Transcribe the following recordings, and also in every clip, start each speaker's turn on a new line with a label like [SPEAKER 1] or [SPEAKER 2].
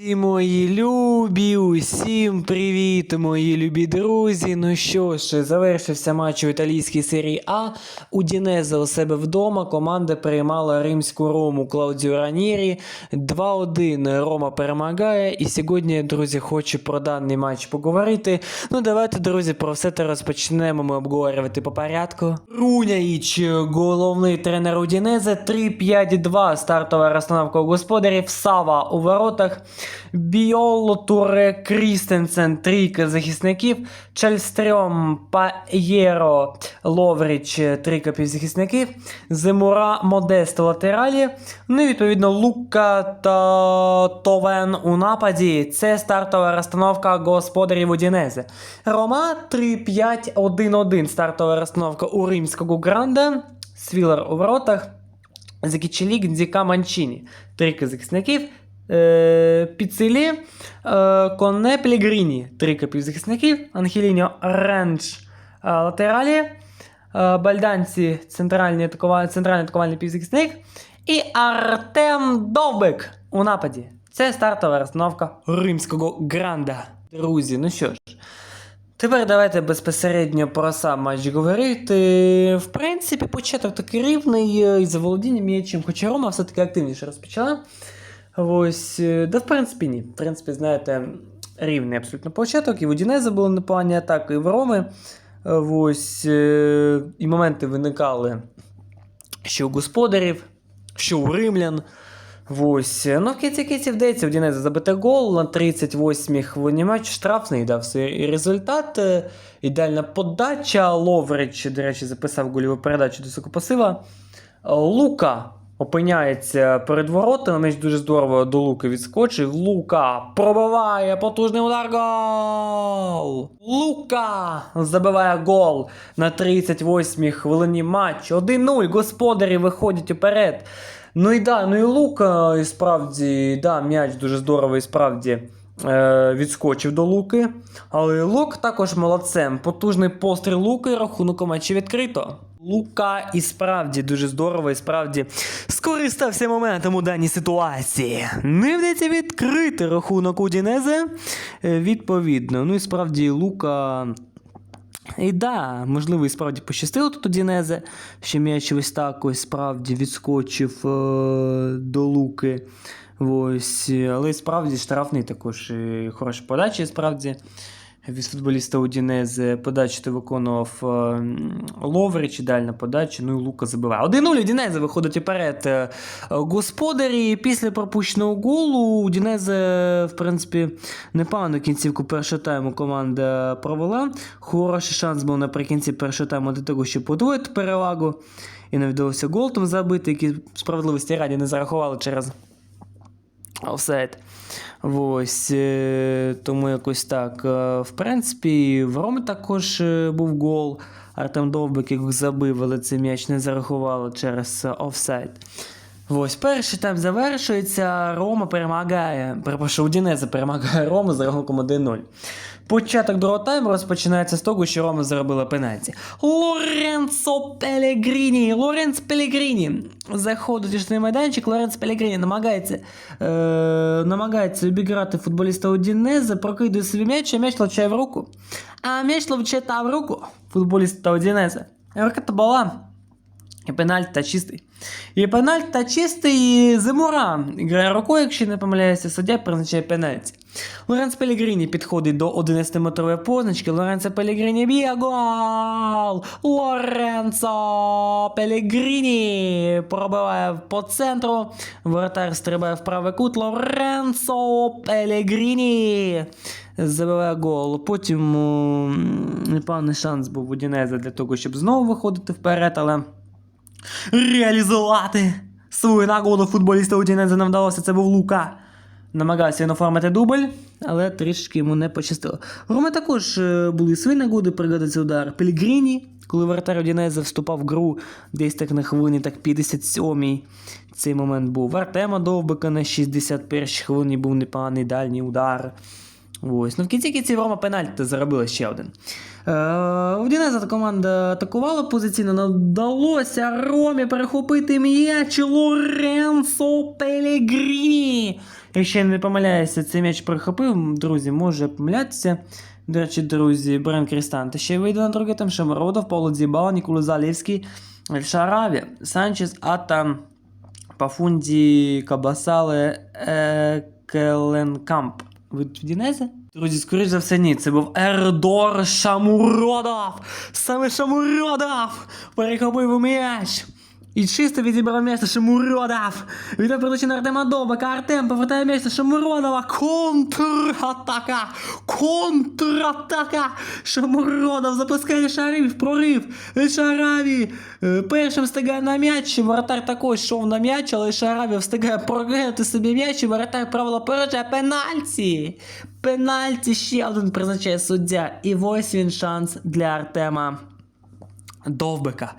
[SPEAKER 1] Всі мої любі, усім привіт, мої любі друзі. Ну що ж, завершився матч у італійській серії А. Удінезе у себе вдома. Команда приймала римську рому Клаудіо Ранірі. 2-1 Рома перемагає. І сьогодні, друзі, хочу про даний матч поговорити. Ну, давайте, друзі, про все це розпочнемо ми обговорювати по порядку. Руняїч, головний тренер Удінезе. 3-5-2. Стартова розстановка у господарів. Сава у воротах. Біоло, Туре, Крістенсен, трійка захисників, Чальстрьом, Паєро, Ловріч, трійка півзахисників, Зимура, Модест латералі. Ну і відповідно Лука та Товен у нападі. Це стартова розстановка господарів Удінезе. Рома 3-5-1-1. Стартова розстановка у римського гранда. Свілер у воротах. Закічелік, Дзіка Манчині. Трійка захисників. Е, Піцелі, е, Коне Пелігріні, трійка півзахисників, Анхеліньо Ренч е, латералі, Бальданці центральний, атакува... центральний атакувальний півзахисник і Артем Довбик у нападі. Це стартова розстановка римського гранда. Друзі, ну що ж. Тепер давайте безпосередньо про сам матч говорити. В принципі, початок такий рівний із заволодінням м'ячем, хоча Рома все-таки активніше розпочала. Ось, е, да, в принципі, ні. В принципі, знаєте, рівний абсолютно початок. І в Удінеза були непогані атаки, і в Роми. Е, Ось, е, і моменти виникали що у господарів, що у римлян. Ось. Ну, в кінці кінці вдається в Дінеза забити гол на 38-й хвилині матч. Штрафний дався і результат. Е, Ідеальна подача. Ловрич, до речі, записав гольову передачу до Сокопасива. Е, Лука опиняється перед воротами. Меч дуже здорово до Луки відскочив. Лука пробиває потужний удар. Гол! Лука забиває гол на 38-й хвилині матчу. 1-0. Господарі виходять уперед. Ну і да, ну і Лука, і справді, да, м'яч дуже здорово і справді відскочив до Луки. Але Лук також молодцем. Потужний постріл Луки, рахунок у матчі відкрито. Лука і справді дуже здорово, і справді скористався моментом у даній ситуації. Не вдається відкрити рахунок у Дінезе. Е, Відповідно. Ну і справді Лука. І да, можливо, і справді пощастило тут у Дінезе, що м'яч ось так ось справді відскочив е, до луки. Ось, але справді штрафний також і хороша подача, справді. Від футболіста Удінезе подачу то виконував е, Ловрич, ідеальна подача, ну і Лука забиває. 1-0 Удінезе виходить уперед е, господарі. Після пропущеного голу Удінезе, в принципі, непогану кінцівку першого тайму команда провела. Хороший шанс був наприкінці першого тайму до того, щоб подвоїти перевагу. І не вдалося гол там забити, який справедливості раді не зарахували через офсайд. Ось, е, тому якось так. Е, В принципі, в Роми також е, був гол. Артем Довбик який забив, але цей м'яч не зарахували через офсайд. Ось, перший тайм завершується. Рома перемагає. Перепрошую, Удінеза перемагає Рому за рахунком 1-0. Початок другого тайму розпочинається з того, що Рома заробила пенальті. Лоренцо Пелегріні. Лоренц Пелегріні. Заходить у майданчик. Лоренц Пелегріні намагається, е, намагається обіграти футболіста Одінеза, прокидує собі м'яч, а м'яч влучає в руку. А м'яч влучає та в руку футболіста Одінеза. Рука то була. Пенальт та чистий. І пенальт та чистий Зимура. Грає рукою, якщо не помиляюся, суддя призначає пенальті. Лоренц Пелігріні підходить до 11-метрової позначки. Лоренцо Пелігріні б'є гол! Лоренцо Пелігріні пробиває по центру. Воротар стрибає в правий кут. Лоренцо Пелігріні забиває гол. Потім непевний шанс був у Дінеза для того, щоб знову виходити вперед, але реалізувати свою нагоду футболіста Удінеза не вдалося. Це був Лука. Намагався він оформити дубль, але трішки йому не пощастило. У Роми також е, були свої нагоди, пригодиться удар Пелігріні, коли вратар Удінеза вступав в гру десь так на хвилині, так 57-й. Цей момент був. В Артема Довбика на 61-й хвилині був непоганий дальній удар. Ось. Ну, в кінці кінців Рома пенальті заробила ще один. Е, Удінеза команда атакувала позиційно, не вдалося Ромі перехопити м'яч Лоренцо Пелегріні. Якщо я не помиляюся, цей м'яч прихопив, друзі, може помилятися. До речі, друзі, Брен Крістанте ще вийде на другий там Шамородов, Павло Дзібала, Нікола Залівський, Шараві, Санчес, Атан, Пафунді, Кабасале, Екеленкамп. Ви в Дінезе? Друзі, скоріш за все, ні. Це був Ердор Шамуродов! Саме Шамуродов! Перехопив м'яч! І чисто відібрав м'яч Шамуродов! Віддав передачі на Артема Довбака. Артем повертає на Шамуродова. Контратака! Контратака! Шамуродов запускає шарів, прорив. Шараві е, першим встигає на м'яч. Воротар також йшов на м'яч, але Шараві встигає програти собі м'яч, воротар правило поражає пенальті. Пенальті ще один призначає суддя. І ось він шанс для Артема. Довбика.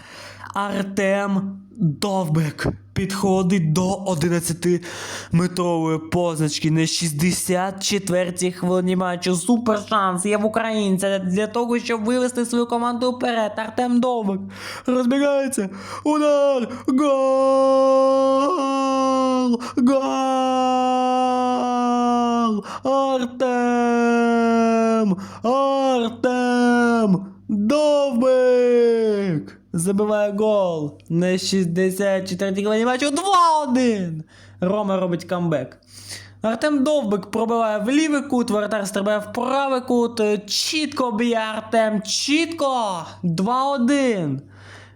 [SPEAKER 1] Артем Довбик підходить до 11-метрової позначки на 64-й хвилині матчу. Супер шанс є в українця для того, щоб вивести свою команду вперед. Артем Довбик розбігається. Удар! Гол! Гол! Артем! Артем! Довбик! Забиває гол на 64-й хвилині матчу 2-1. Рома робить камбек. Артем Довбик пробиває в лівий кут, воротар стрибає в правий кут. Чітко б'є Артем, чітко! 2-1.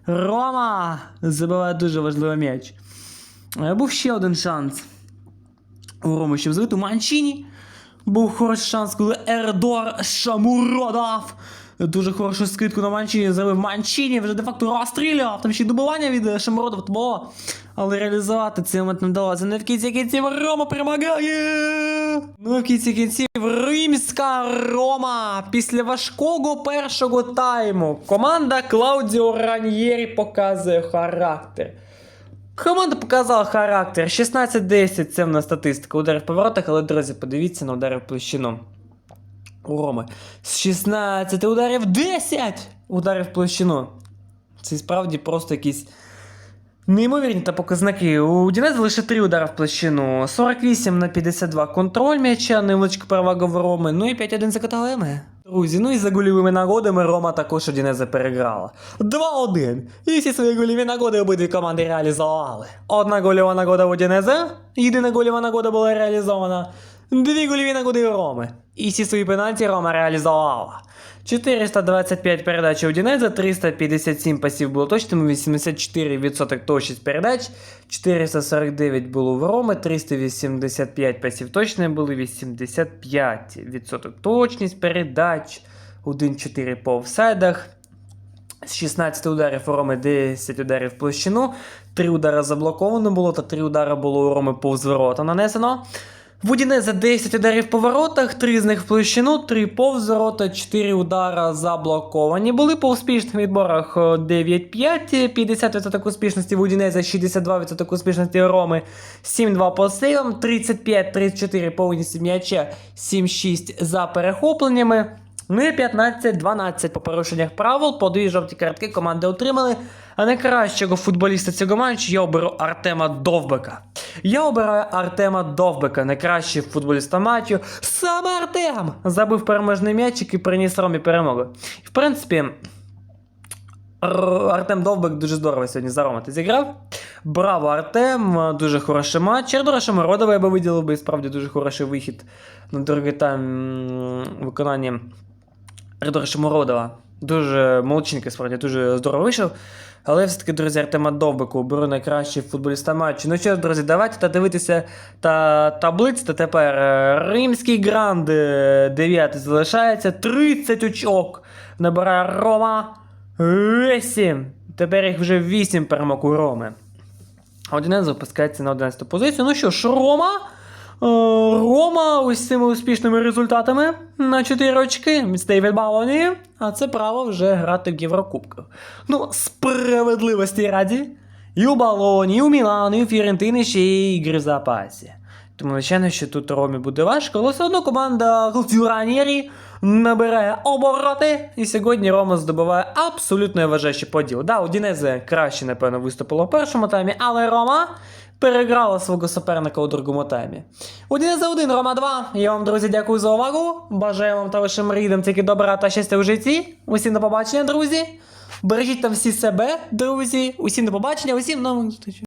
[SPEAKER 1] Рома забиває дуже важливий м'яч. Е, Був ще один шанс у Роми, щоб забити у Манчині. Був хороший шанс, коли Ердор Шамуродов дуже хорошу скидку на Манчині зробив Манчині, вже де-факто розстрілював. Там ще й добивання від е, Шамуродова було. Але реалізувати цей момент не вдалося. Не в кінці кінців Рома перемагає. Ну, в кінці кінців римська Рома після важкого першого тайму. Команда Клаудіо Раньєрі показує характер. Команда показала характер. 16-10 це в нас статистика ударів в поворотах, але, друзі, подивіться на удари в площину. У Роми. З 16 ударів 10 ударів в площину. Це справді просто якісь неймовірні та показники. У Дінеза лише 3 удари в площину. 48 на 52 контроль м'яча, невеличка перевага в Роми. Ну і 5-1 за каталеми. Друзі, ну і за гольовими нагодами Рома також у Дінеза переграла. 2-1. І всі свої гольові нагоди обидві команди реалізували. Одна гольова нагода у Дінеза, єдина гольова нагода була реалізована. Дві гольові нагоди у Роми. І всі свої пенальті Рома реалізувала. 425 передач у Дінеза, 357 пасів було точними, 84% точність передач, 449 було в Роми, 385 пасів точними були, 85% точність передач, 1-4 по офсайдах. З 16 ударів у Роми 10 ударів в площину, 3 удари заблоковано було та 3 удари було у Роми повз ворота нанесено. В Удінеза 10 ударів по воротах, 3 з них в площину, 3 повз ворота, 4 удара заблоковані. Були по успішних відборах 9-5, 50% успішності Вудінеза, 62% успішності Роми, 7-2 по сейвам, 35-34 повністю м'яча, 7-6 за перехопленнями. Ну і 15-12 по порушеннях правил, по дві жовті картки команди отримали. А найкращого футболіста цього матчу я оберу Артема Довбика. Я обираю Артема Довбика, найкращий футболіста матчу. Саме Артем забив переможний м'ячик і приніс Ромі перемогу. В принципі, Артем Довбик дуже здорово сьогодні за Рома ти зіграв. Браво, Артем, дуже хороший матч. Ердора Шамородова я би виділив би справді дуже хороший вихід на другий тайм м, виконання Ердора Дуже молодчинка, справді, дуже здорово вийшов. Але все-таки, друзі, Артема Довбику беру найкращий футболіста матчу. Ну що ж, друзі, давайте та дивитися та таблицю. Та тепер е, Римський гранд 9 залишається. 30 очок набирає Рома. 8. Тепер їх вже 8 перемог у Роми. А Одинець запускається на 11 позицію. Ну що ж, Рома. Е, Рома ось цими успішними результатами на 4 очки стає від Балоні, а це право вже грати в Єврокубках. Ну, справедливості раді. І у Балоні, і у Мілану, і у Фірентини ще є ігри в запасі. Тому, звичайно, що тут Ромі буде важко, але все одно команда Ранєрі набирає обороти, і сьогодні Рома здобуває абсолютно вважаючий поділ. Да, у Дінезе краще, напевно, виступило в першому таймі, але Рома переграла свого суперника у другому таймі. Один за один, Рома 2. Я вам, друзі, дякую за увагу. Бажаю вам та вашим рідам тільки добра та щастя у житті. Усім до побачення, друзі. Бережіть там всі себе, друзі. Усім до побачення, усім нових зустрічей.